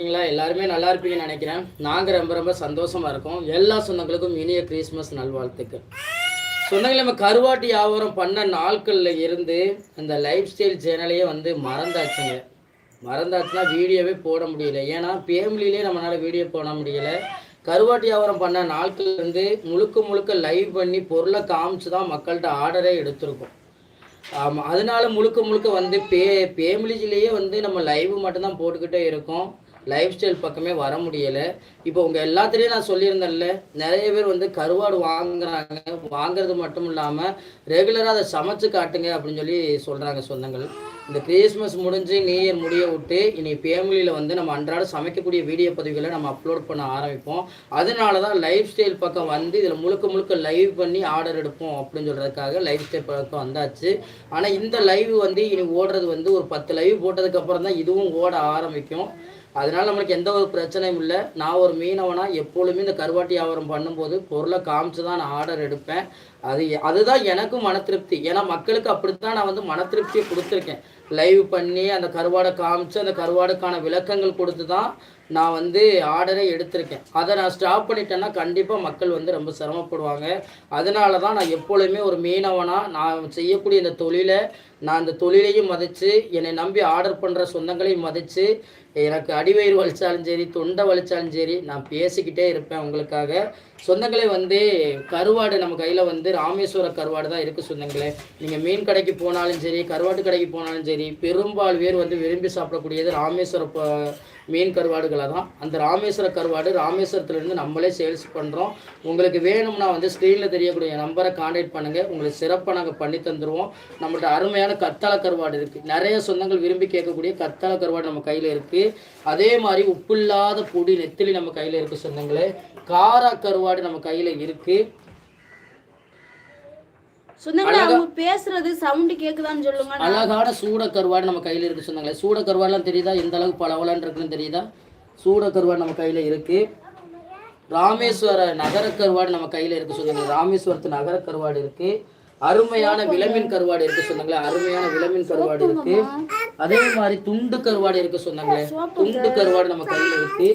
இருக்கீங்களா? எல்லாருமே நல்லா இருப்பீங்கன்னு நினைக்கிறேன். நாங்கள் ரொம்ப ரொம்ப சந்தோஷமா இருக்கோம். எல்லா சொந்தங்களுக்கும் இனிய கிறிஸ்மஸ் நல்வாழ்த்துக்கள். சொந்தங்கள் நம்ம கருவாட்டு வியாபாரம் பண்ண நாட்கள்ல இருந்து அந்த லைஃப் ஸ்டைல் சேனலையே வந்து மறந்தாச்சுங்க. மறந்தாச்சுன்னா வீடியோவே போட முடியல. ஏன்னா ஃபேமிலியிலே நம்மளால வீடியோ போட முடியல. கருவாட்டு வியாபாரம் பண்ண நாட்கள்லேருந்து முழுக்க முழுக்க லைவ் பண்ணி பொருளை காமிச்சு தான் மக்கள்கிட்ட ஆர்டரே எடுத்திருக்கோம். ஆமாம் அதனால முழுக்க முழுக்க வந்து பே ஃபேமிலியிலேயே வந்து நம்ம லைவ் மட்டும்தான் போட்டுக்கிட்டே இருக்கோம். லைஃப் ஸ்டைல் பக்கமே வர முடியலை. இப்போ உங்கள் எல்லாத்துலேயும் நான் சொல்லியிருந்தேன்ல நிறைய பேர் வந்து கருவாடு வாங்குறாங்க. வாங்குறது மட்டும் இல்லாமல் ரெகுலராக அதை சமைச்சு காட்டுங்க அப்படின்னு சொல்லி சொல்கிறாங்க சொந்தங்கள். இந்த கிறிஸ்மஸ் முடிஞ்சு நியூ இயர் முடிய விட்டு இனி ஃபேமிலியில் வந்து நம்ம அன்றாட சமைக்கக்கூடிய வீடியோ பதிவுகளை நம்ம அப்லோட் பண்ண ஆரம்பிப்போம். அதனால தான் லைஃப் ஸ்டைல் பக்கம் வந்து இதில் முழுக்க முழுக்க லைவ் பண்ணி ஆர்டர் எடுப்போம் அப்படின்னு சொல்கிறதுக்காக லைஃப் ஸ்டைல் பக்கம் வந்தாச்சு. ஆனால் இந்த லைவ் வந்து இனி ஓடுறது வந்து ஒரு பத்து லைவ் போட்டதுக்கப்புறம் தான் இதுவும் ஓட ஆரம்பிக்கும். அதனால நம்மளுக்கு எந்த ஒரு பிரச்சனையும் இல்லை. நான் ஒரு மீனவனா எப்பொழுதுமே இந்த கருவாட்டி வியாபாரம் பண்ணும்போது பொருளை காமிச்சு தான் நான் ஆர்டர் எடுப்பேன். அது அதுதான் எனக்கும் மன திருப்தி. ஏன்னா மக்களுக்கு அப்படித்தான் நான் வந்து மன திருப்தியை கொடுத்துருக்கேன். லைவ் பண்ணி அந்த கருவாடை காமிச்சு அந்த கருவாடுக்கான விளக்கங்கள் கொடுத்து தான் நான் வந்து ஆர்டரை எடுத்திருக்கேன். அதை நான் ஸ்டாப் பண்ணிட்டேன்னா கண்டிப்பாக மக்கள் வந்து ரொம்ப சிரமப்படுவாங்க. அதனால தான் நான் எப்பொழுதுமே ஒரு மீனவனாக நான் செய்யக்கூடிய இந்த தொழிலை நான் அந்த தொழிலையும் மதித்து என்னை நம்பி ஆர்டர் பண்ணுற சொந்தங்களையும் மதித்து எனக்கு அடிவயிறு வலிச்சாலும் சரி தொண்டை வலிச்சாலும் சரி நான் பேசிக்கிட்டே இருப்பேன் உங்களுக்காக. சொந்தங்களே வந்து கருவாடு நம்ம கையில் வந்து ராமேஸ்வர கருவாடு தான் இருக்குது சொந்தங்களே. நீங்கள் மீன் கடைக்கு போனாலும் சரி கருவாட்டு கடைக்கு போனாலும் சரி பெரும்பால் பேர் வந்து விரும்பி சாப்பிடக்கூடியது ராமேஸ்வர மீன் கருவாடுகளை தான். அந்த ராமேஸ்வர கருவாடு ராமேஸ்வரத்துலேருந்து நம்மளே சேல்ஸ் பண்ணுறோம் உங்களுக்கு வேணும்னா வந்து ஸ்க்ரீனில் தெரியக்கூடிய நம்பரை காண்டாக்ட் பண்ணுங்கள் உங்களுக்கு சிறப்பாக நாங்கள் பண்ணி தந்துடுவோம் நம்மள்ட்ட அருமையான கத்தாழ கருவாடு இருக்குது நிறைய சொந்தங்கள் விரும்பி கேட்கக்கூடிய கத்தாழ கருவாடு நம்ம கையில் இருக்குது அதே மாதிரி உப்பில்லாத பொடி நெத்திலி நம்ம கையில் இருக்குது சொந்தங்களே. காரா கருவாடு நம்ம கையில் இருக்குது சொந்தங்களே அவங்க பேசுறது சவுண்ட் கேக்குதான்னு சொல்லுங்க அழகான சூட கருவாடு நம்ம கையில் இருக்கு சொன்னாங்களே சூட கருவாடுலாம் தெரியுதா? எந்த அளவுக்கு பளபளன்னு இருக்குன்னு தெரியுதா? சூட கருவாடு நம்ம கையில் இருக்கு. ராமேஸ்வர நகர கருவாடு நம்ம கையில் இருக்கு சொன்னாங்க ராமேஸ்வரத்து நகர கருவாடு இருக்கு. அருமையான விலமின் கருவாடு இருக்கு சொன்னாங்களே அருமையான விலமின் கருவாடு இருக்கு. அதே மாதிரி துண்டு கருவாடு இருக்கு சொன்னாங்களே துண்டு கருவாடு நம்ம கையில் இருக்கு.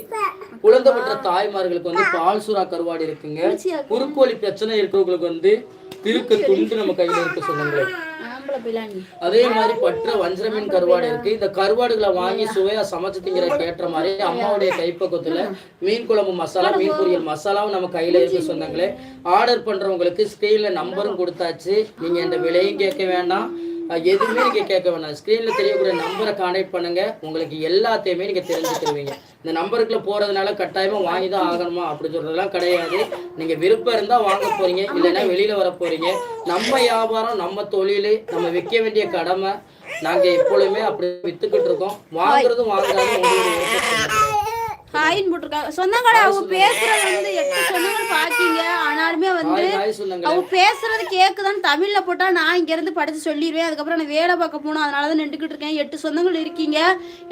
குழந்தை பெற்ற தாய்மார்களுக்கு வந்து பால் சுறா கருவாடு இருக்குங்க. குறுக்கோழி பிரச்சனை இருக்கிறவங்களுக்கு வந்து திருக்கு துண்டு நம்ம கையில் இருக்கு சொன்னாங்களே அதே மாதிரி பற்ற வஞ்சர மீன் கருவாடு இருக்கு. இந்த கருவாடுகளை வாங்கி சுவையா சமைச்சு திங்கிறதுக்கு ஏற்ற மாதிரி அம்மாவுடைய கைப்பக்கத்துல மீன் குழம்பு மசாலா மீன் பொரியல் மசாலாவும் நம்ம கையில இருக்கு சொந்தங்களே ஆர்டர் பண்றவங்களுக்கு ஸ்கிரீன்ல நம்பரும் கொடுத்தாச்சு. நீங்க இந்த விலையும் கேட்க வேண்டாம். எதுவுமே நீங்கள் கேட்க வேணாம். ஸ்க்ரீனில் தெரியக்கூடிய நம்பரை கான்டாக்ட் பண்ணுங்கள் உங்களுக்கு எல்லாத்தையுமே நீங்கள் தெரிஞ்சுக்கிடுவீங்க இந்த நம்பருக்குள்ள போகிறதுனால கட்டாயமாக வாங்கி தான் ஆகணுமா அப்படி சொல்றதெல்லாம் கிடையாது. நீங்கள் விருப்பம் இருந்தால் வாங்க போகிறீங்க இல்லைன்னா வெளியில் வர போகிறீங்க நம்ம வியாபாரம் நம்ம தொழில் நம்ம விற்க வேண்டிய கடமை நாங்கள் எப்பொழுதுமே அப்படி விற்றுக்கிட்டு இருக்கோம். வாங்குறதும் வாங்குறாங்க ஹாயின்னு போட்டிருக்காங்க. சொந்தங்களே அவங்க பேசுறது வந்து எட்டு சொந்தங்கள் பாக்கீங்க ஆனாலுமே வந்து அவங்க பேசுறது கேக்குதான்னு தமிழ்ல போட்டா நான் இங்க இருந்து படிச்சு சொல்லிடுவேன். அதுக்கப்புறம் நான் வேலை பார்க்க போகணும். அதனால தான் நின்றுக்கிட்டு இருக்கேன். எட்டு சொந்தங்கள் இருக்கீங்க.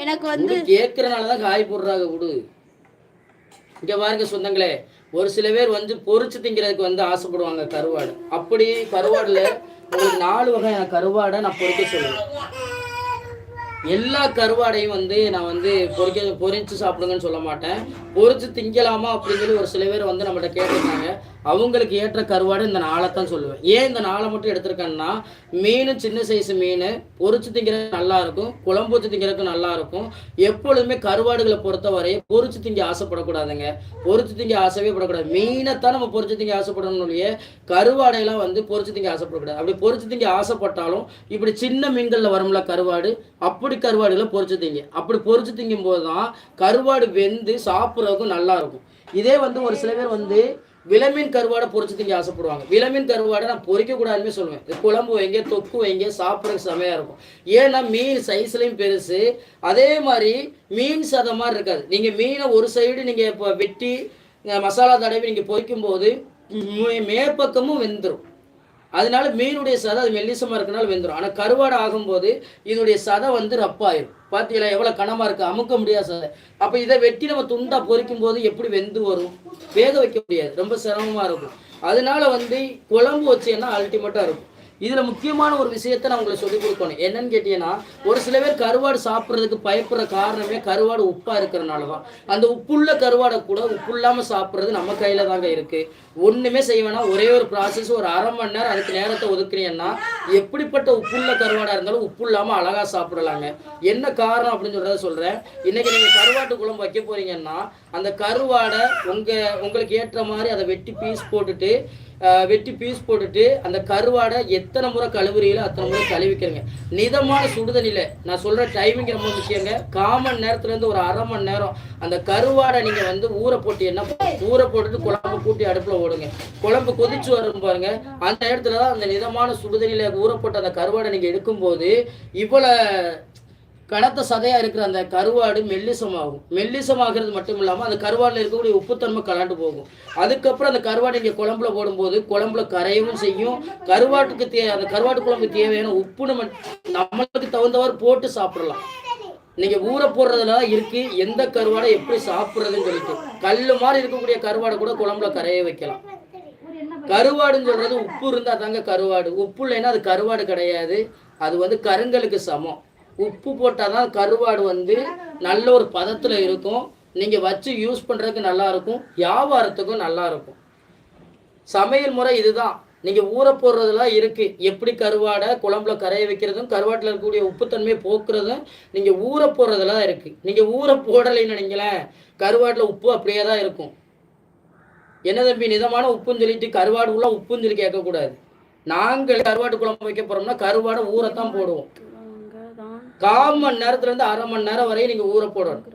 எனக்கு வந்து கேட்கறனால தான் காய் போடுறாங்க விடு இங்க பாருங்க சொந்தங்களே. ஒரு சில பேர் வந்து பொரிச்சு திங்கிறதுக்கு வந்து ஆசைப்படுவாங்க கருவாடு. அப்படி கருவாடுல உங்களுக்கு நாலு வகையான கருவாடை நான் பொரிக்க சொல்லுவேன் எல்லா கருவாடையும் வந்து நான் வந்து பொரிக்க பொறிச்சு சாப்பிடுங்கன்னு சொல்ல மாட்டேன். பொறிச்சு திங்கலாமா அப்படின்னு சொல்லி ஒரு சில பேர் வந்து நம்மள்ட்ட கேட்டிருக்காங்க. அவங்களுக்கு ஏற்ற கருவாடு இந்த நாளைத்தான் சொல்லுவேன். ஏன் இந்த நாளை மட்டும் எடுத்திருக்கேன்னா மீன் சின்ன சைஸ் மீன் பொறிச்சு திங்கிறது நல்லா இருக்கும் குழம்பு வச்சு திங்கிறதுக்கு நல்லா இருக்கும். எப்பொழுதுமே கருவாடுகளை பொறுத்தவரை பொறிச்சு திங்க ஆசைப்படக்கூடாதுங்க. பொரிச்சு திங்க ஆசைவே படக்கூடாது. மீனைத்தான் நம்ம பொரிச்சு திங்க ஆசைப்படணும் இல்லையே கருவாடையெல்லாம் வந்து பொறிச்சு திங்க ஆசைப்படக்கூடாது. அப்படி பொறிச்சு திங்க ஆசைப்பட்டாலும் இப்படி சின்ன மீன்களில் வரும்ல கருவாடு அப்படி கருவாடுகளை பொரிச்சு திங்க. அப்படி பொரிச்சு திங்கும் போது தான் கருவாடு வெந்து சாப்பிட்றதுக்கும் நல்லா இருக்கும் இதே வந்து ஒரு சில பேர் வந்து விலமீன் கருவாடை பொரிச்சு திங்க ஆசைப்படுவாங்க. விலமீன் கருவாடை நான் பொறிக்கக்கூடாதுன்னு சொல்லுவேன். குழம்பு வைங்க தொக்கு வைங்க சாப்பிட்றதுக்கு செமையா இருக்கும். ஏன்னா மீன் சைஸ்லையும் பெருசு. அதே மாதிரி மீன் சதை மாதிரி இருக்காது. நீங்க மீனை ஒரு சைடு நீங்க இப்போ வெட்டி மசாலா தடவி நீங்க பொரிக்கும் போது மே- மேற்பக்கமும் வெந்துடும் அதனால மீனுடைய சதை அது மெல்லிசமாக இருக்கனால வெந்துடும் ஆனால் கருவாடு ஆகும்போது இதனுடைய சதை வந்து ரப்பாயிரும். பார்த்தீங்களா எவ்வளோ கனமாக இருக்குது அமுக்க முடியாத சதை. அப்போ இதை வெட்டி நம்ம துண்டாக பொரிக்கும் போது எப்படி வெந்து வரும்? வேக வைக்க முடியாது. ரொம்ப சிரமமாக இருக்கும். அதனால வந்து குழம்பு வச்சேன்னா அல்டிமேட்டாக இருக்கும்? இதில் முக்கியமான ஒரு விஷயத்தை நான் உங்களுக்கு சொல்லிக் கொடுக்கணும். என்னன்னு கேட்டீங்கன்னா ஒரு சில பேர் கருவாடு சாப்பிட்றதுக்கு பயப்படுற காரணமே கருவாடு உப்பாக இருக்கிறனால தான் அந்த உப்புள்ள கருவாடை கூட உப்பு இல்லாமல் சாப்பிட்றது நம்ம கையில் தாங்க இருக்குது ஒன்றுமே செய்ய வேணாம். ஒரே ஒரு ப்ராசஸ் ஒரு அரை மணி நேரம் அதுக்கு நேரத்தை ஒதுக்குறீங்கன்னா எப்படிப்பட்ட உப்புள்ள கருவாடாக இருந்தாலும் உப்பு இல்லாமல் அழகாக சாப்பிடலாங்க. என்ன காரணம் அப்படின்னு சொல்கிறத சொல்கிறேன் இன்றைக்கி நீங்கள் கருவாட்டு குழம்பு வைக்க போகிறீங்கன்னா அந்த கருவாடை உங்கள் உங்களுக்கு ஏற்ற மாதிரி அதை வெட்டி பீஸ் போட்டுட்டு வெட்டி பீஸ் போட்டுட்டு அந்த கருவாடை எத்தனை முறை கழுவுறீங்களோ அத்தனை முறை கழுவிக்கிறங்க. நிதமான சுடுதண்ணியில் நான் சொல்கிற டைமிங் ரொம்ப முக்கியங்க. காமன் நேரத்துலேருந்து ஒரு அரை மணி நேரம் அந்த கருவாடை நீங்கள் வந்து ஊற போட்டு என்ன ஊற போட்டுட்டு குழம்பு கூட்டி அடுப்பில் ஓடுங்க. குழம்பு கொதிச்சு வரும் பாருங்க. அந்த இடத்துல தான் அந்த நிதமான சுடுதண்ணியில் ஊற போட்டு அந்த கருவாடை நீங்கள் எடுக்கும்போது இவ்வளோ கனத்த சதையாக இருக்கிற அந்த கருவாடு மெல்லிசமாகும். மெல்லிசமாகிறது மட்டும் இல்லாமல் அந்த கருவாடில் இருக்கக்கூடிய உப்புத்தன்மை கலண்டு போகும். அதுக்கப்புறம் அந்த கருவாடு நீங்கள் குழம்புல போடும்போது குழம்புல கரையவும் செய்யும். கருவாட்டுக்கு தே அந்த கருவாட்டு குழம்புக்கு தேவையான உப்பு நம்ம நம்மளுக்கு தகுந்தவாறு போட்டு சாப்பிடலாம். நீங்கள் ஊற போடுறதுல தான் இருக்கு. எந்த கருவாடை எப்படி சாப்பிட்றதுன்னு சொல்லிட்டு. கல் மாதிரி இருக்கக்கூடிய கருவாடை கூட குழம்புல கரைய வைக்கலாம். கருவாடுன்னு சொல்றது உப்பு இருந்தால் தாங்க கருவாடு. உப்பு இல்லைன்னா அது கருவாடு கிடையாது. அது வந்து கருங்கலுக்கு சமம். உப்பு போட்டால் தான் கருவாடு வந்து நல்ல ஒரு பதத்தில் இருக்கும். நீங்கள் வச்சு யூஸ் பண்ணுறதுக்கு நல்லாயிருக்கும். வியாபாரத்துக்கும் நல்லாயிருக்கும். சமையல் முறை இதுதான். நீங்கள் ஊற போடுறதுலாம் இருக்குது எப்படி கருவாடை குழம்புல கரைய வைக்கிறதும் கருவாட்டில் இருக்கக்கூடிய உப்புத்தன்மையை போக்குறதும் நீங்கள் ஊற போடுறதுலாம் இருக்குது நீங்கள் ஊற போடலைன்னு நினைங்களேன் கருவாட்டில் உப்பு அப்படியே தான் இருக்கும். என்ன தம்பி நிதமான உப்புன்னு சொல்லிட்டு கருவாடு உள்ள உப்புன்னு சொல்லி கேட்கக்கூடாது. நாங்கள் கருவாட்டு குழம்பு வைக்க போகிறோம்னா கருவாடை ஊறத்தான் போடுவோம். கால் மணி நேரத்துலேருந்து அரை மணி நேரம் வரையும் நீங்கள் ஊற போடணும்.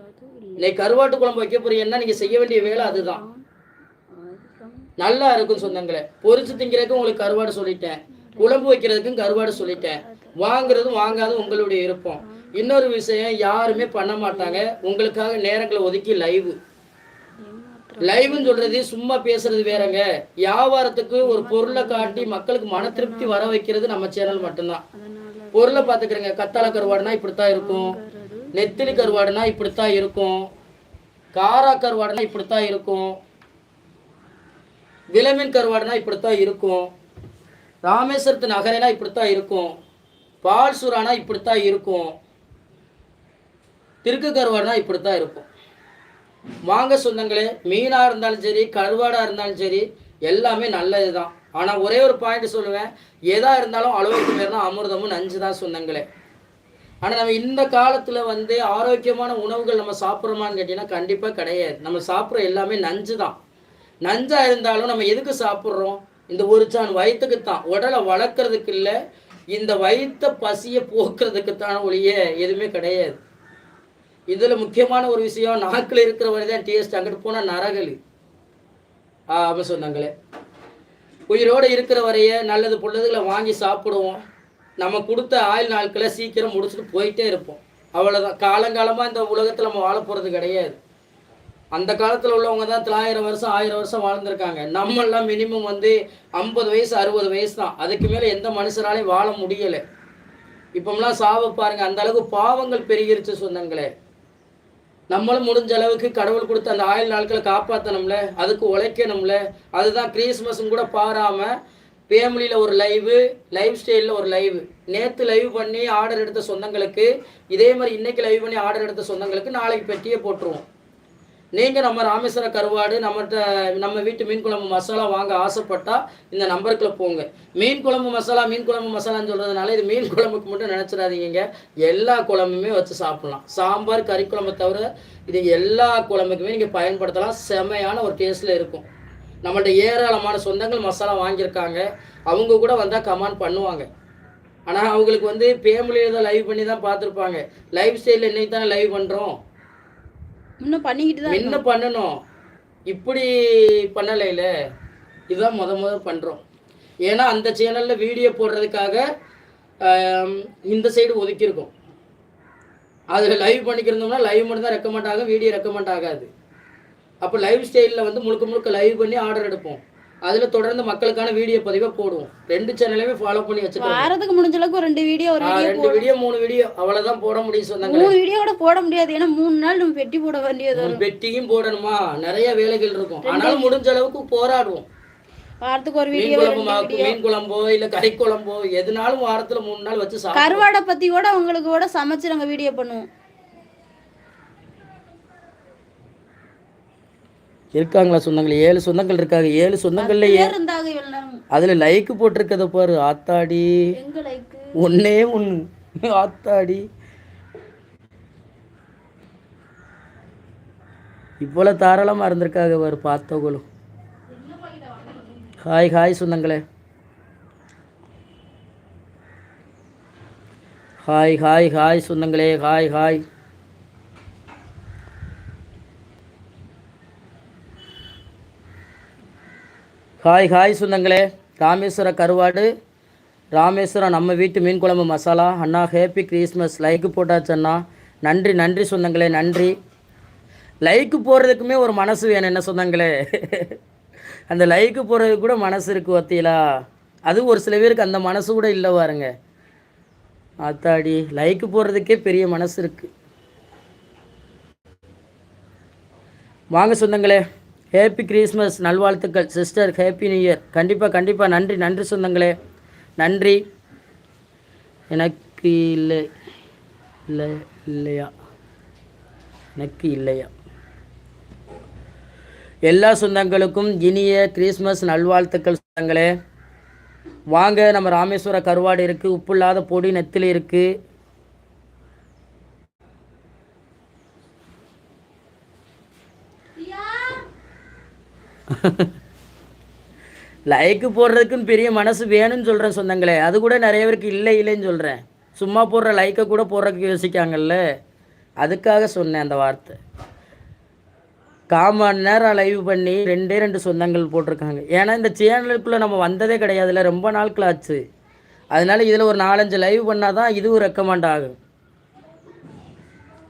இன்னைக்கு கருவாட்டு குழம்பு வைக்க போறீங்கன்னா நீங்கள் செய்ய வேண்டிய வேலை அதுதான். நல்லா இருக்கும் சொந்தங்களே. பொரிச்சு திங்கிறதுக்கு உங்களுக்கு கருவாடு சொல்லிட்டேன். குழம்பு வைக்கிறதுக்கும் கருவாடு சொல்லிட்டேன். வாங்குறதும் வாங்காதும் உங்களுடைய விருப்பம். இன்னொரு விஷயம் யாருமே பண்ண மாட்டாங்க. உங்களுக்காக நேரங்களை ஒதுக்கி லைவ் லைவ்னு சொல்றது சும்மா பேசுறது வேறங்க. வியாபாரத்துக்கு ஒரு பொருளை காட்டி மக்களுக்கு மன திருப்தி வர வைக்கிறது நம்ம சேனல் மட்டும்தான். பொருளை பார்த்துக்கிறேங்க. கத்தாழை கருவாடுனா இப்படித்தான் இருக்கும். நெத்திலி கருவாடுனா இப்படித்தான் இருக்கும். காரா கருவாடுனா இப்படித்தான் இருக்கும். விலமின் கருவாடுனா இப்படித்தான் இருக்கும். ராமேஸ்வரத்து நகரேனா இப்படித்தான் இருக்கும். பால் சுறானா இப்படித்தான் இருக்கும். திருக்கு கருவாடுனா இப்படித்தான் இருக்கும். வாங்க சொந்தங்களே மீனாக இருந்தாலும் சரி கருவாடாக இருந்தாலும் சரி எல்லாமே நல்லது தான் ஆனால் ஒரே ஒரு பாயிண்ட் சொல்லுவேன். எதா இருந்தாலும் அளவுக்கு பேர் தான் அமிர்தமும் நஞ்சு தான் சொந்தங்களே. ஆனால் நம்ம இந்த காலத்தில் வந்து ஆரோக்கியமான உணவுகள் நம்ம சாப்பிட்றோமான்னு கேட்டிங்கன்னா கண்டிப்பாக கிடையாது. நம்ம சாப்பிட்ற எல்லாமே நஞ்சு தான். நஞ்சாக இருந்தாலும் நம்ம எதுக்கு சாப்பிட்றோம்? இந்த ஒரு சான் வயிற்றுக்கு தான். உடலை வளர்க்குறதுக்கு இல்லை இந்த வயிற்ற பசியை போக்குறதுக்கு தான் ஒழிய எதுவுமே கிடையாது. இதில் முக்கியமான ஒரு விஷயம் நாக்கில் இருக்கிற வரை தான் டேஸ்ட் அங்கிட்டு போனால் நரகலு. ஆமாம் சொன்னாங்களே உயிரோடு இருக்கிற வரைய நல்லது பொல்லதுகளை வாங்கி சாப்பிடுவோம். நம்ம கொடுத்த ஆயுள் நாட்களை சீக்கிரம் முடிச்சுட்டு போயிட்டே இருப்போம். அவ்வளோதான் காலங்காலமாக இந்த உலகத்தில் நம்ம வாழ போகிறது கிடையாது. அந்த காலத்தில் உள்ளவங்க தான் தொள்ளாயிரம் வருஷம் ஆயிரம் வருஷம் வாழ்ந்திருக்காங்க. நம்மெல்லாம் மினிமம் வந்து ஐம்பது வயசு அறுபது வயசு தான். அதுக்கு மேலே எந்த மனுஷனாலையும் வாழ முடியலை. இப்போம்லாம் சாவை பாருங்கள் அந்த அளவுக்கு பாவங்கள் பெருகிருச்சு சொந்தங்களே நம்மளும் முடிஞ்ச அளவுக்கு கடவுள் கொடுத்த அந்த ஆயுள் நாட்களை காப்பாற்றணும்ல அதுக்கு உழைக்கணும்ல. அதுதான் கிறிஸ்மஸும் கூட பாராமல் ஃபேமிலியில் ஒரு லைவு லைஃப் ஸ்டைலில் ஒரு லைவு நேற்று லைவ் பண்ணி ஆர்டர் எடுத்த சொந்தங்களுக்கு இதே மாதிரி இன்னைக்கு லைவ் பண்ணி ஆர்டர் எடுத்த சொந்தங்களுக்கு நாளைக்கு பெட்டியே போட்டுருவோம். நீங்கள் நம்ம ராமேஸ்வர கருவாடு நம்மகிட்ட நம்ம வீட்டு மீன் குழம்பு மசாலா வாங்க ஆசைப்பட்டால் இந்த நம்பருக்குள்ள போங்க. மீன் குழம்பு மசாலா மீன் குழம்பு மசாலான்னு சொல்கிறதுனால இது மீன் குழம்புக்கு மட்டும் நினச்சிடாதீங்க எல்லா குழம்புமே வச்சு சாப்பிட்லாம். சாம்பார் கறி குழம்பை தவிர இது எல்லா குழம்புக்குமே நீங்கள் பயன்படுத்தலாம். செமையான ஒரு டேஸ்ட்டில் இருக்கும். நம்மள்ட்ட ஏராளமான சொந்தங்கள் மசாலா வாங்கியிருக்காங்க. அவங்க கூட வந்தால் கமெண்ட் பண்ணுவாங்க. ஆனால் அவங்களுக்கு வந்து ஃபேமிலியில் தான் லைவ் பண்ணி தான் பார்த்துருப்பாங்க. லைஃப் ஸ்டைலில் இன்னைக்கு தானே லைவ் பண்ணுறோம் இன்னும் பண்ணிக்கிட்டு தான் என்ன பண்ணணும்? இப்படி பண்ணலைல இதுதான் முத முத பண்ணுறோம் ஏன்னா அந்த சேனலில் வீடியோ போடுறதுக்காக இந்த சைடு ஒதுக்கியிருக்கோம். அதில் லைவ் பண்ணிக்கிறோம்னா லைவ் மட்டும் தான் ரெக்கமெண்ட் ஆகும் வீடியோ ரெக்கமெண்ட் ஆகாது. அப்போ லைவ் ஸ்டைலில் வந்து முழுக்க முழுக்க லைவ் பண்ணி ஆர்டர் எடுப்போம். அதில் தொடர்ந்து மக்களுக்கான வீடியோ பதிவை போடுவோம். ரெண்டு சேனலையுமே ஃபாலோ பண்ணி வச்சுக்கிறோம் வாரத்துக்கு முடிஞ்ச அளவுக்கு ரெண்டு வீடியோ ஒரு வீடியோ ரெண்டு வீடியோ மூணு வீடியோ அவ்வளோதான் போட முடியும் சொன்னாங்க மூணு வீடியோ கூட போட முடியாது. ஏன்னா மூணு நாள் நம்ம பெட்டி போட வேண்டியது பெட்டியும் போடணுமா? நிறைய வேலைகள் இருக்கும். ஆனாலும் முடிஞ்ச அளவுக்கு போராடுவோம். வாரத்துக்கு ஒரு வீடியோ மீன் குழம்போ இல்ல கறி குழம்போ எதுனாலும் வாரத்துல மூணு நாள் வச்சு கருவாடை பத்தி கூட உங்களுக்கு கூட சமைச்சு நாங்க வீடியோ பண்ணுவோம். இருக்காங்களா சொந்தங்கள்? ஏழு சொந்தங்கள் இருக்காங்க. ஏழு சொந்தங்கள்ல பேர் இருந்தாங்க இவ்வளவு நேரம் அதுல லைக் போட்டிருக்கத பாரு. ஆத்தாடி. ஒன்னே ஒண்ணு. ஆத்தாடி. இவ்வளவு தாராளமா இருந்திருக்காங்க பாரு பார்த்தவங்களும். ஹாய் ஹாய் சொந்தங்களே. ஹாய் ஹாய் ஹாய் சொந்தங்களே. ஹாய் ஹாய் ஹாய் ஹாய் சொந்தங்களே. ராமேஸ்வர கருவாடு. ராமேஸ்வரம் நம்ம வீட்டு மீன் குழம்பு மசாலா. அண்ணா ஹேப்பி கிறிஸ்மஸ் லைக்கு போட்டாச்சண்ணா நன்றி நன்றி சொந்தங்களே நன்றி. லைக்கு போடுறதுக்குமே ஒரு மனசு வேணும் என்ன சொந்தங்களே. அந்த லைக்கு போடுறதுக்கு கூட மனசு இருக்கு ஒத்தியலா அது ஒரு சில பேருக்கு அந்த மனசு கூட இல்லை பாருங்க. ஆத்தாடி லைக்கு போடுறதுக்கே பெரிய மனசு இருக்குது வாங்க சொந்தங்களே. ஹேப்பி கிறிஸ்மஸ் நல்வாழ்த்துக்கள் சிஸ்டர் ஹேப்பி நியூ இயர் கண்டிப்பாக கண்டிப்பாக நன்றி நன்றி சொந்தங்களே. நன்றி. எனக்கு இல்லை இல்லை இல்லையா? எனக்கு இல்லையா? எல்லா சொந்தங்களுக்கும் இனிய கிறிஸ்மஸ் நல்வாழ்த்துக்கள் சொந்தங்களே. வாங்க நம்ம ராமேஸ்வர கருவாடு இருக்குது உப்பு இல்லாத பொடி நெத்தில் இருக்குது லைக்கு போடுறதுக்குன்னு பெரிய மனசு வேணும்னு சொல்கிறேன் சொந்தங்களே. அது கூட நிறைய பேருக்கு இல்லை இல்லைன்னு சொல்கிறேன் சும்மா போடுற லைக்கை கூட போடுறதுக்கு யோசிக்காங்கல்ல. அதுக்காக சொன்னேன் அந்த வார்த்தை. காமன் நேரம் லைவ் பண்ணி ரெண்டே ரெண்டு சொந்தங்கள் போட்டிருக்காங்க. ஏன்னா இந்த சேனலுக்குள்ளே நம்ம வந்ததே கிடையாதுல்ல. ரொம்ப நாட்கள் ஆச்சு. அதனால இதில் ஒரு நாலஞ்சு லைவ் பண்ணால் தான் இதுவும் ரெக்கமெண்ட் ஆகும்.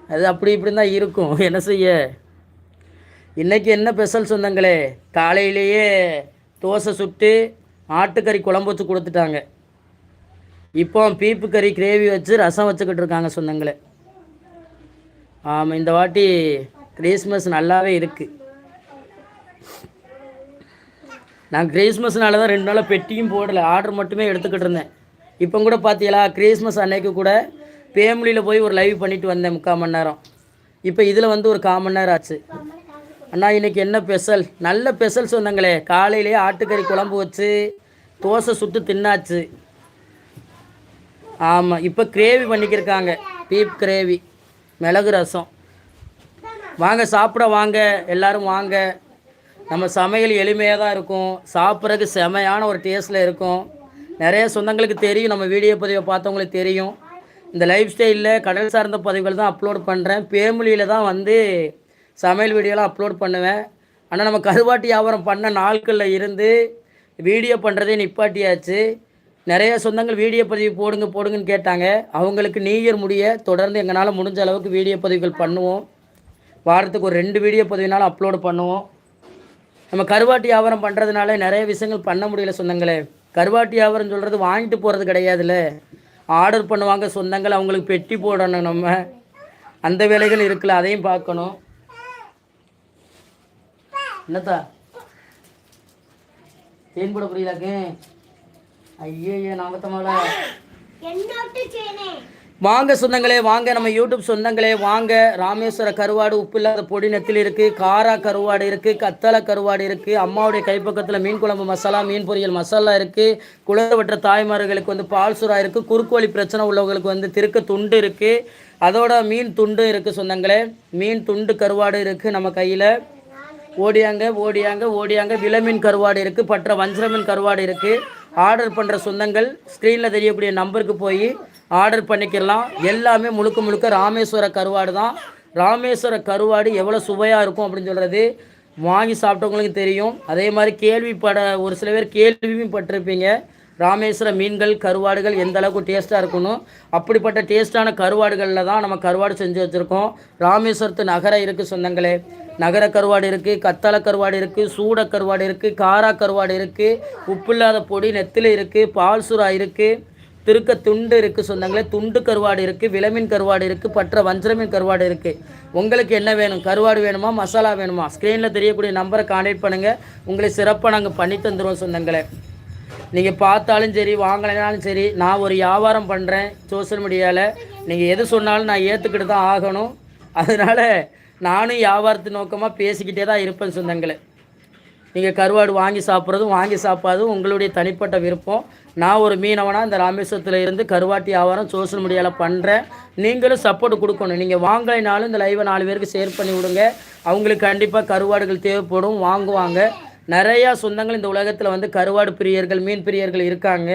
அது அப்படி இப்படி தான் இருக்கும். என்ன செய்ய? இன்றைக்கி என்ன ஸ்பெஷல் சொந்தங்களே காலையிலேயே தோசை சுட்டு ஆட்டுக்கறி குழம்பு வச்சு கொடுத்துட்டாங்க. இப்போ பீப்பு கறி கிரேவி வச்சு ரசம் வச்சுக்கிட்டு இருக்காங்க சொந்தங்களே ஆமாம் இந்த வாட்டி கிறிஸ்மஸ் நல்லாவே இருக்குது நான் கிறிஸ்மஸ்னால தான் ரெண்டு நாளாக பெட்டியும் போடலை ஆர்டர் மட்டுமே எடுத்துக்கிட்டு இருந்தேன். இப்போ கூட பார்த்தீங்களா கிறிஸ்மஸ் அன்னைக்கு கூட ஃபேமிலியில் போய் ஒரு லைவ் பண்ணிவிட்டு வந்தேன் முக்கால் மணி நேரம். இப்போ இதில் வந்து ஒரு கால் மணி நேரம் ஆச்சு. அண்ணா இன்னைக்கு என்ன ஸ்பெஷல் நல்ல ஸ்பெஷல் சொன்னாங்களே. காலையிலேயே ஆட்டுக்கறி குழம்பு வச்சு தோசை சுட்டு தின்னாச்சு. ஆமாம் இப்போ கிரேவி பண்ணிக்கிருக்காங்க. பீப் கிரேவி மிளகு ரசம். வாங்க சாப்பிட வாங்க. எல்லாரும் வாங்க. நம்ம சமையல் எளிமையாக தான் இருக்கும். சாப்பிட்றதுக்கு செமையான ஒரு டேஸ்ட்டில் இருக்கும். நிறைய சொந்தங்களுக்கு தெரியும். நம்ம வீடியோ பதிவை பார்த்தவங்களுக்கு தெரியும். இந்த லைஃப் ஸ்டைலில் கடல் சார்ந்த பதிவுகள் தான் அப்லோட் பண்ணுறேன் பேமொழியில் தான் வந்து சமையல் வீடியோலாம் அப்லோட் பண்ணுவேன். ஆனால் நம்ம கருவாட்டு வியாபாரம் பண்ண நாட்களில் இருந்து வீடியோ பண்ணுறதே நிப்பாட்டியாச்சு. நிறைய சொந்தங்கள் வீடியோ பதிவு போடுங்க போடுங்கன்னு கேட்டாங்க. அவங்களுக்கு நியூ இயர் முடிய தொடர்ந்து எங்களால் முடிஞ்ச அளவுக்கு வீடியோ பதிவுகள் பண்ணுவோம். வாரத்துக்கு ஒரு ரெண்டு வீடியோ பதிவுனாலும் அப்லோடு பண்ணுவோம். நம்ம கருவாட்டு வியாபாரம் பண்ணுறதுனால நிறைய விஷயங்கள் பண்ண முடியல சொந்தங்களே. கருவாட்டு வியாபாரம் சொல்கிறது வாங்கிட்டு போகிறது கிடையாதுல்ல. ஆர்டர் பண்ணுவாங்க சொந்தங்கள் அவங்களுக்கு பெட்டி போடணும் நம்ம. அந்த வேலைகள் இருக்குல்ல அதையும் பார்க்கணும். என்னத்தா? தேன் போட புரியலாக்கு ஐயோ நாமத்தமால வாங்க சொந்தங்களே வாங்க. நம்ம யூடியூப் சொந்தங்களே வாங்க. ராமேஸ்வர கருவாடு உப்பு இல்லாத பொடி நெத்தில் இருக்குது காரா கருவாடு இருக்குது கத்தளை கருவாடு இருக்குது அம்மாவுடைய கைப்பக்கத்தில் மீன் குழம்பு மசாலா மீன் பொரியல் மசாலா இருக்குது குளிரவற்ற தாய்மார்களுக்கு வந்து பால் சுறா இருக்குது குறுக்கோழி பிரச்சனை உள்ளவங்களுக்கு வந்து திருக்க துண்டு இருக்குது அதோட மீன் துண்டு இருக்குது சொந்தங்களே. மீன் துண்டு கருவாடு இருக்குது நம்ம கையில். ஓடியாங்க ஓடியாங்க ஓடியாங்க. விலமீன் கருவாடு இருக்குது பற்ற வஞ்சர மீன் கருவாடு இருக்குது ஆர்டர் பண்ணுற சொந்தங்கள் ஸ்க்ரீனில் தெரியக்கூடிய நம்பருக்கு போய் ஆர்டர் பண்ணிக்கலாம். எல்லாமே முழுக்க முழுக்க ராமேஸ்வர கருவாடு தான். ராமேஸ்வர கருவாடு எவ்வளோ சுவையாக இருக்கும் அப்படின்னு சொல்கிறது வாங்கி சாப்பிட்டவங்களுக்கு தெரியும். அதே மாதிரி கேள்விப்பட ஒரு சில பேர் கேள்வியும் பட்டிருப்பீங்க. ராமேஸ்வர மீன்கள் கருவாடுகள் எந்த அளவுக்கு டேஸ்ட்டாக இருக்கணும் அப்படிப்பட்ட டேஸ்ட்டான கருவாடுகளில் தான் நம்ம கருவாடு செஞ்சு வச்சுருக்கோம். ராமேஸ்வரத்து நகரம் இருக்குது சொந்தங்களே. நகர கருவாடு இருக்குது கத்தளை கருவாடு இருக்குது சூட கருவாடு இருக்குது காரா கருவாடு இருக்குது உப்பு இல்லாத பொடி நெத்தில் இருக்குது பால் சுறா இருக்குது திருக்க துண்டு இருக்குது சொந்தங்களே. துண்டு கருவாடு இருக்குது விலமீன் கருவாடு இருக்குது பற்ற வஞ்சரமீன் கருவாடு இருக்குது உங்களுக்கு என்ன வேணும்? கருவாடு வேணுமா? மசாலா வேணுமா? ஸ்க்ரீனில் தெரியக்கூடிய நம்பரை கான்டாக்ட் பண்ணுங்கள் உங்களை சிறப்பாக நாங்கள் பண்ணி தந்துடுவோம் சொந்தங்களே. நீங்கள் பார்த்தாலும் சரி வாங்கலைனாலும் சரி நான் ஒரு வியாபாரம் பண்ணுறேன் சோஷியல் மீடியாவில் நீங்கள் எது சொன்னாலும் நான் ஏற்றுக்கிட்டு தான் ஆகணும். அதனால் நானும் வியாபாரத்து நோக்கமாக பேசிக்கிட்டே தான் இருப்பேன் சொந்தங்களே. நீங்கள் கருவாடு வாங்கி சாப்பிட்றதும் வாங்கி சாப்பாதும் உங்களுடைய தனிப்பட்ட விருப்பம். நான் ஒரு மீனவனாக இந்த ராமேஸ்வரத்தில் இருந்து கருவாட்டி வியாபாரம் சோஷியல் மீடியாவில் பண்ணுறேன் நீங்களும் சப்போர்ட் கொடுக்கணும். நீங்கள் வாங்கலைனாலும் இந்த லைவை நாலு பேருக்கு ஷேர் பண்ணி விடுங்க. அவங்களுக்கு கண்டிப்பாக கருவாடுகள் தேவைப்படும். வாங்குவாங்க. நிறையா சொந்தங்கள் இந்த உலகத்தில் வந்து கருவாடு பிரியர்கள் மீன் பிரியர்கள் இருக்காங்க.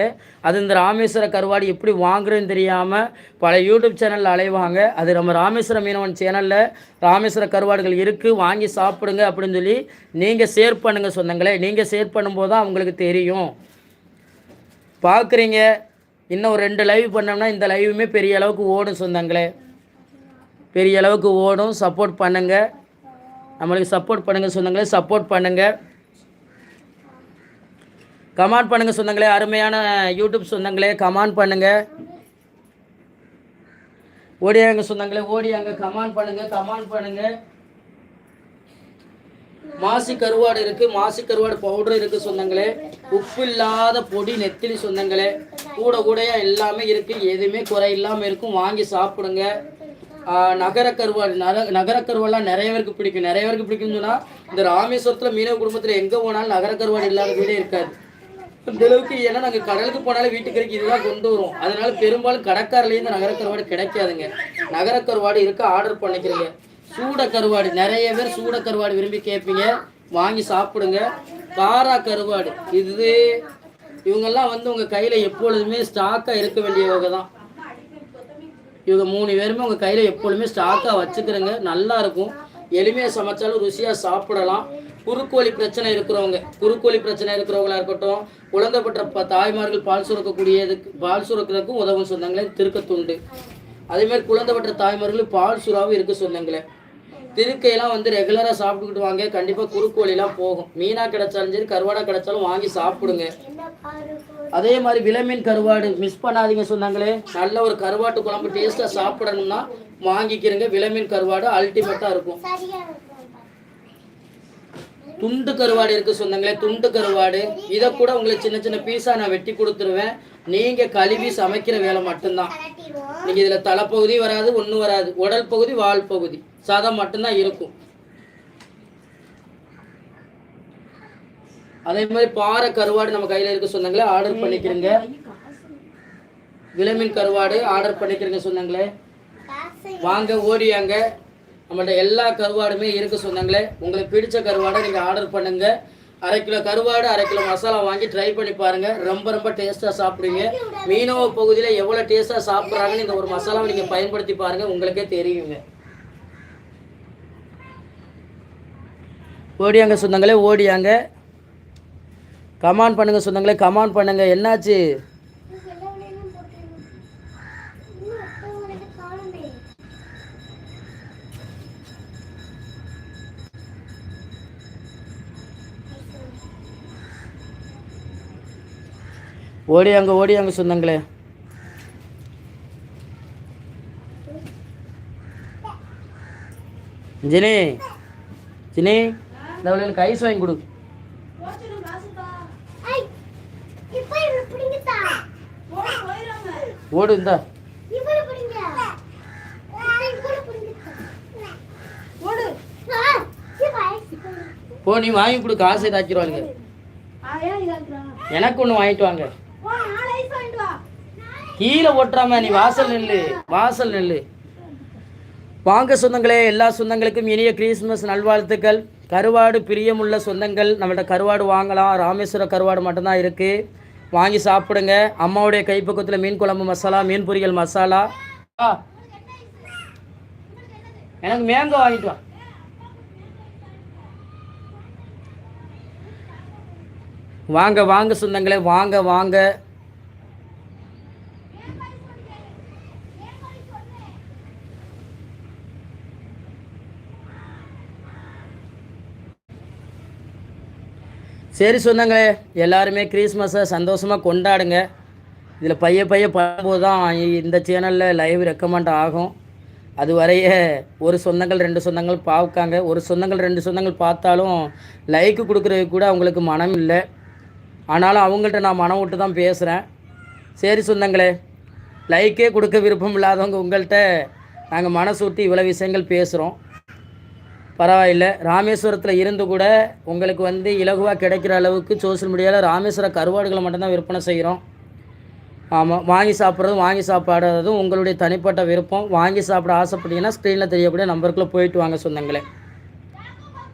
அது இந்த ராமேஸ்வர கருவாடு எப்படி வாங்குறதுன்னு தெரியாமல் பல யூடியூப் சேனலில் அலைவாங்க. அது நம்ம ராமேஸ்வர மீனவன் சேனலில் ராமேஸ்வர கருவாடுகள் இருக்குது வாங்கி சாப்பிடுங்க அப்படின்னு சொல்லி நீங்கள் ஷேர் பண்ணுங்கள் சொந்தங்களே. நீங்கள் ஷேர் பண்ணும்போது தான் அவங்களுக்கு தெரியும். பார்க்குறீங்க. இன்னும் ஒரு ரெண்டு லைவ் பண்ணோம்னா இந்த லைவுமே பெரிய அளவுக்கு ஓடும் சொந்தங்களே. பெரிய அளவுக்கு ஓடும். சப்போர்ட் பண்ணுங்கள் நம்மளுக்கு சப்போர்ட் பண்ணுங்கள் சொந்தங்களே. சப்போர்ட் பண்ணுங்கள் கமெண்ட் பண்ணுங்கள் சொந்தங்களே அருமையான யூடியூப் சொந்தங்களே கமெண்ட் பண்ணுங்கள் ஓடியாங்க சொந்தங்களே ஓடியாங்க கமெண்ட் பண்ணுங்கள் கமெண்ட் பண்ணுங்கள் மாசி கருவாடு இருக்கு மாசி கருவாடு பவுடர் இருக்கு சொந்தங்களே. உப்பு இல்லாத பொடி நெத்திலி சொந்தங்களே. கூட கூடையா எல்லாமே இருக்கு எதுவுமே குறை இல்லாம இருக்கும். வாங்கி சாப்பிடுங்க. நகர கருவாடு நர நகர கருவாடுலாம் நிறைய பேருக்கு பிடிக்கும். நிறைய பேருக்கு பிடிக்கும்னு சொன்னா இந்த ராமேஸ்வரத்துல மீனவ குடும்பத்துல எங்க போனாலும் நகர கருவாடு இல்லாத வீடே இருக்காது. இந்த அளவுக்கு ஏன்னா நாங்க கடலுக்கு போனாலே வீட்டுக்கு இருக்கு இதுதான் கொண்டு வரும். அதனால பெரும்பாலும் கடற்காரிலேயே இந்த நகர கருவாடு கிடைக்காதுங்க. நகர கருவாடு இருக்க ஆர்டர் பண்ணிக்கிறீங்க. சூட கருவாடு நிறைய பேர் சூட கருவாடு விரும்பி கேட்பீங்க. வாங்கி சாப்பிடுங்க. காரா கருவாடு. இது இவங்கெல்லாம் வந்து உங்கள் கையில் எப்பொழுதுமே ஸ்டாக்காக இருக்க வேண்டியவங்க தான். இவங்க மூணு பேருமே உங்கள் கையில் எப்பொழுதுமே ஸ்டாக்காக வச்சுக்கிறேங்க. நல்லா இருக்கும். எளிமையாக சமைச்சாலும் ருசியாக சாப்பிடலாம். குறுக்கோழி பிரச்சனை இருக்கிறவங்க குறுக்கோழி பிரச்சனை இருக்கிறவங்களா இருக்கட்டும் குழந்தை பெற்ற தாய்மார்கள் பால் சுரக்கக்கூடியதுக்கு பால் சுரக்கிறதுக்கும் உதவும் சொன்னாங்களே திருக்கத்துண்டு. அதே மாதிரி குழந்தை பெற்ற தாய்மார்களுக்கு பால் சுறாவும் இருக்குது சொன்னாங்களே. திருக்கையெல்லாம் வந்து ரெகுலராக சாப்பிட்டுக்கிட்டு வாங்க கண்டிப்பாக குறுக்கோழிலாம் போகும். மீனாக கிடைச்சாலும் சரி கருவாடா கிடைச்சாலும் வாங்கி சாப்பிடுங்க. அதே மாதிரி விலமீன் கருவாடு மிஸ் பண்ணாதீங்க சொன்னாங்களே நல்ல ஒரு கருவாட்டு குழம்பு டேஸ்ட்டாக சாப்பிடணும்னா வாங்கிக்கிறங்க. விலமீன் கருவாடு அல்டிமேட்டாக இருக்கும். துண்டு கருவாடு இருக்கு சொந்தங்களே துண்டு கருவாடு. இதை கூட உங்களுக்கு சின்ன சின்ன பீஸா நான் வெட்டி கொடுத்துருவேன். நீங்க கழுவி சமைக்கிற வேலை மட்டும்தான். நீங்க இதுல தலைப்பகுதி வராது ஒன்றும் வராது. உடல் பகுதி வால் பகுதி. சாதம் மட்டும்தான் இருக்கும். அதே மாதிரி பாறை கருவாடு நம்ம கையில இருக்க சொந்தங்களே ஆர்டர் பண்ணிக்கிறீங்க. விலமீன் கருவாடு ஆர்டர் பண்ணிக்கிறீங்க சொந்தங்களே. வாங்க ஓடியாங்க. நம்மள்ட்ட எல்லா கருவாடுமே இருக்கு சொந்தங்களே. உங்களுக்கு பிடிச்ச கருவாடை நீங்கள் ஆர்டர் பண்ணுங்க. அரை கிலோ கருவாடு அரை கிலோ மசாலா வாங்கி ட்ரை பண்ணி பாருங்க. ரொம்ப ரொம்ப டேஸ்ட்டாக சாப்பிடுவீங்க. மீனவ பகுதியில் எவ்வளோ டேஸ்ட்டாக சாப்பிட்றாங்கன்னு இந்த ஒரு மசாலாவை நீங்கள் பயன்படுத்தி பாருங்க. உங்களுக்கே தெரியுங்க. ஓடியாங்க சொந்தங்களே ஓடியாங்க. கமான் பண்ணுங்க சொந்தங்களே கமான் பண்ணுங்க. என்னாச்சு? ஓடியாங்க ஓடியாங்க சொந்தங்களே. ஜினி ஜினி இந்த அவளுக்கு ஐஸ் வாங்கி கொடு. ஓடு இந்தா. போ நீ வாங்கி கொடு காசு இதாக்கிடுவாங்க எனக்கு ஒன்று வாங்கிட்டு வாங்க. கீழே ஓட்டுறாம நீ வாசல் நெல்லு வாசல் நெல்லு. வாங்க சொந்தங்களே எல்லா சொந்தங்களுக்கும் இனிய கிறிஸ்மஸ் நல்வாழ்த்துக்கள். கருவாடு பிரியமுள்ள சொந்தங்கள் நம்மள்ட்ட கருவாடு வாங்கலாம். ராமேஸ்வர கருவாடு மட்டும்தான் இருக்குது வாங்கி சாப்பிடுங்க. அம்மாவுடைய கைப்பக்கத்தில் மீன் குழம்பு மசாலா மீன் பொரியல் மசாலா. எனக்கு மேங்கோ வாங்கிட்டு வா. வாங்க வாங்க சொந்தங்களே வாங்க வாங்க. சரி சொந்தங்களே எல்லாருமே கிறிஸ்மஸை சந்தோஷமாக கொண்டாடுங்க. இதில் பைய பைய பண்ணும்போது தான் இந்த சேனலில் லைவ் ரெக்கமெண்ட் ஆகும். அது வரைய ஒரு சொந்தங்கள் ரெண்டு சொந்தங்கள் பார்க்காங்க ஒரு சொந்தங்கள் ரெண்டு சொந்தங்கள் பார்த்தாலும் லைக்கு கொடுக்குறதுக்கு கூட அவங்களுக்கு மனம் இல்லை. ஆனாலும் அவங்கள்ட்ட நான் மனம் விட்டு தான் பேசுகிறேன் சரி சொந்தங்களே லைக்கே கொடுக்க விருப்பம் இல்லாதவங்க உங்கள்கிட்ட நாங்கள் மனசு விட்டு இவ்வளோ விஷயங்கள் பேசுகிறோம் பரவாயில்ல. ராமேஸ்வரத்தில் இருந்து கூட உங்களுக்கு வந்து இலகுவாக கிடைக்கிற அளவுக்கு சோஷியல் மீடியாவில் ராமேஸ்வர கருவாடுகளை மட்டும்தான் விற்பனை செய்கிறோம் ஆமாம் வாங்கி சாப்பிட்றதும் வாங்கி சாப்பிடாததும் உங்களுடைய தனிப்பட்ட விருப்பம். வாங்கி சாப்பிட ஆசைப்பட்டீங்கன்னா ஸ்க்ரீனில் தெரியக்கூடிய நம்பருக்குள்ளே போயிட்டு வாங்க சொந்தங்களே.